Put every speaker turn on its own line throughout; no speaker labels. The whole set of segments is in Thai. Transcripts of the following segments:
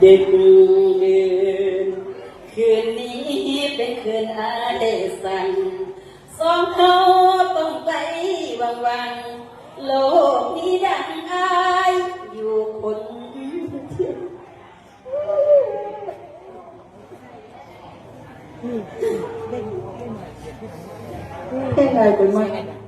เดึกดื่นคืนนี้เป็นคืนอาเดสันสองเขาต้องไปวังวังโลกนี้ดังอายอยู่คนเดียวเพลงอะไรเป็นมั้งเดี๋ยวสักนิดละ
นั่นแหละ
ไหนเลยดูต้องไปอย่างนี้เหมื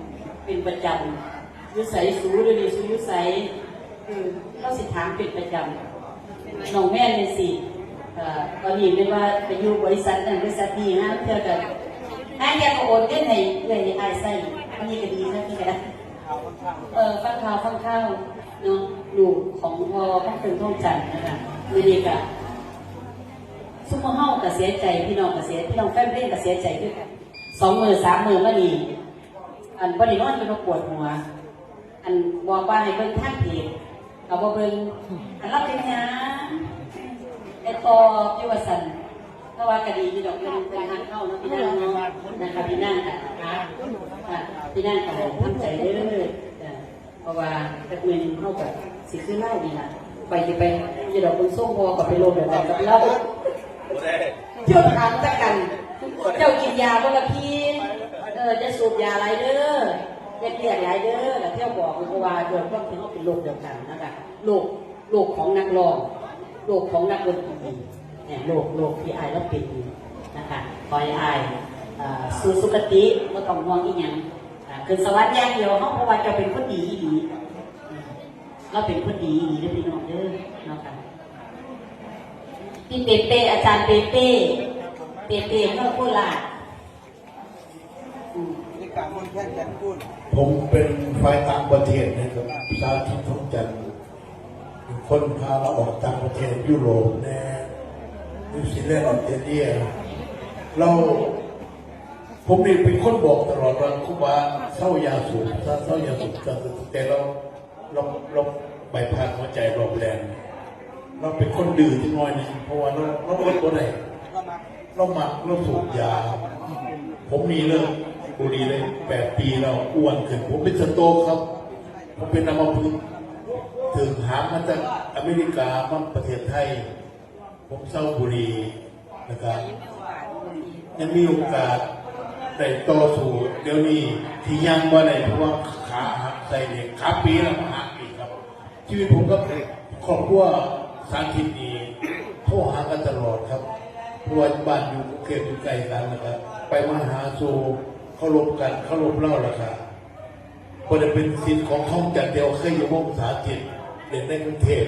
เป็นประจำยุใสสูหรือดีสูยุใสคือเราสิถามเป็นประจำน้องแม่เนี่ยสิตอนนี้เป็นว่าไปอยู่บริษัทนั้นบริษัทนี้นะเพื่อกันให้แกก็โอนเงินให้เพื่อนให้อายใส่อันนี้ก็ดีนะพี่ก็ได้
ข่าวค่อนข้าง
เออฟังข่าวฟังข้าวเนาะลูกของพ่อพักตึงท่องจันนะคะมือดีกะซุปเปอร์เฮาก็เสียใจพี่น้องก็เสียพี่น้องแฟนเพลงก็เสียใจด้วยสองมือสามมือมานี่ อันบริโนอนเป็นมาปวดหัว อันบอกว่าให้เบิ่งท่านผิดเอาบ่เบิ่งอันรับเป็นหยังไอ้ตอพี่วสันเพราะว่ากะดีพี่ดอกเป็นเป็นทางเข้าเนาะพี่นั่งเนาะนะคะพี่นั่งค่ะค่ะพี่นั่งก็ทำใจเด้อจ้ะเพราะว่าตะเกียนเข้ากับสิคือเล่านี่ล่ะไปสิไปพี่ดอกคนส่งพอกับไปโลแบบนั้นกับเล่า
บ่ได้
เที่ยวถามตะกัน เจ้ากินยาบ่ละพี่เออจะสูบยาอะไรเด้อจะ เกลียดอะไรเด้อแล้วเที่ยวบอกเพราะว่าโดยความที่เขาเป็นโรคเดียวกันนะคะโรคโรคของนักร้องโรคของนักดนตรีเนี่ยโรคโรคที่อายแล้วเป็นนะคะคอยอายสู่สุคติไม่ต้องห่วงอีหยังอ่าคือสวัสดิ์อย่เดียวเขาเพราะว่าจะเป็นคนดีอีดีเราเป็นคนดีอีดีเด้อพี่น้องเด้อนะค่ะพี่เปเป้อาจารย์เปเป้เปเป้เมื่อโคราชอืม
นี่ กามนแค่แค่พูด
ผมเป็นฝ่ายต่างประเทศนะครับสาธิตทองจันทร์คนพาเราออกต่างประเทศยุโรปแน่นิวซีแลนด์ออสเตรเลียเราผมเป็นคนบอกตลอดว่าคุบาเศร้ายาสูบเศร้าเข้ายาสูบแต่เราเราเราใบพัดหัวใจเราแรงเราเป็นคนดื้อที่น้อยนึงเพราะว่าเราเราลดตัวไหนเราหมักเราสูบยา ผมมีเรื่อง บุรีเลยแปดปีแล้วอ้วนขึ้นผมเป็นสโตกครับ ผมเป็นอัมพฤกษ์ถึงหามาจากอเมริกามาประเทศไทย ผมเศร้าบุรีนะครับยังมีโอกาสได้ต่อสู้เดี๋ยวนี้ที่ยังว่าได้เพราะว่าขาหักใส่เหล็กขาปีแล้วมาหักอีกครับ ชีวิตผมก็ครอบครัวสารทิศนี้โทรหากันตลอดครับเพราะว่าบ้านอยู่เขตอยู่ใกลกันนะครับ ไปมาหาสู่ เคารพกันเคารพเล่าละครับพอจะเป็นสิทธิ์ของท้องจันเดียวเคยอยู่วงสาธิตเรียนในกรุงเทพ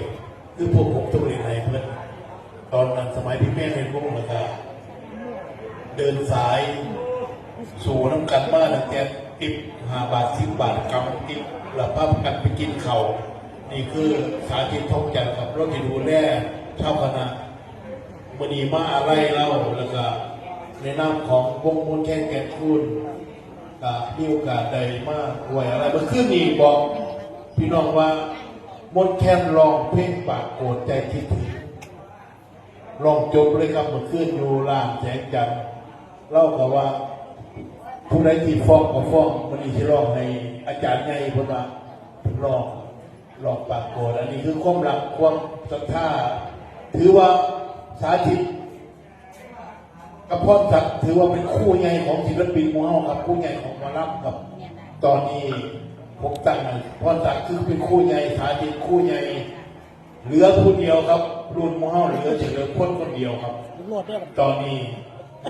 คือพวกผมต้องเรียนไหนเพื่อนตอนนั้นสมัยที่แม่เรียนวงนะครับเดินสาย สู่น้ำกันบ้านแกติบห้าบาทสิบบาทกำติบหลับภาพกันไปกินเขา่านี่คือสาธิตท้องจันทร์ครับเราที่ดูแลชาวคณะมณีมาอะไรเล่าแล้วก็ ในนามของวงมนแค่แก่คุณก็มีโอกาสได้มากหวยอะไรเมื่อคืนนี้บอกพี่น้องว่ามนแคนร้องเพลงปากโกรธใจคิดถึงร้องจบเลยครับเมื่อคืนอยู่ลานแสงจันทร์เล่ากับว่าผู้ใดที่ฟ้องก็ฟ้องมันนี้ที่ร้องให้อาจารย์ใหญ่พนว่าพิ่น้องร้องปากโกรธอันนี้คือความรักความศรัทธาถือว่าสาธิต กับพ่อศักดิ์ถือว่าเป็นคู่ใหญ่ของศิลปินมูเฮาครับคู่ใหญ่ของหมาลับครับ ตอนนี้ผมตั้งให้พ่อศักดิ์คือเป็นคู่ใหญ่สาธิตคู่ใหญ่เหลือผู้เดียวครับ รุ่นมูเฮาเหลือเหลือคนคนเดียวครับ ตอนนี้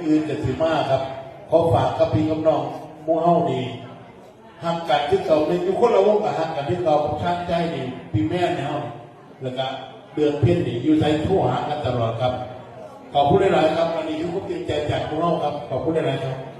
อื่นจะถือมากครับขอฝากกับพี่กับน้องหมู่เฮานี่หักกันที่เก่าในทุกคนเราวงกับหักกันที่เก่าช่างใจนี่พี่แม่เนี่ยเฮาแล้วก็เดือนเพี้ยนนี่อยู่ใจทั่วหากันตลอดครับ ขอบคุณหลายๆครับวันนี้ทุกคนเต็มใจจากพวกเราครับ ขอบคุณหลายๆครับ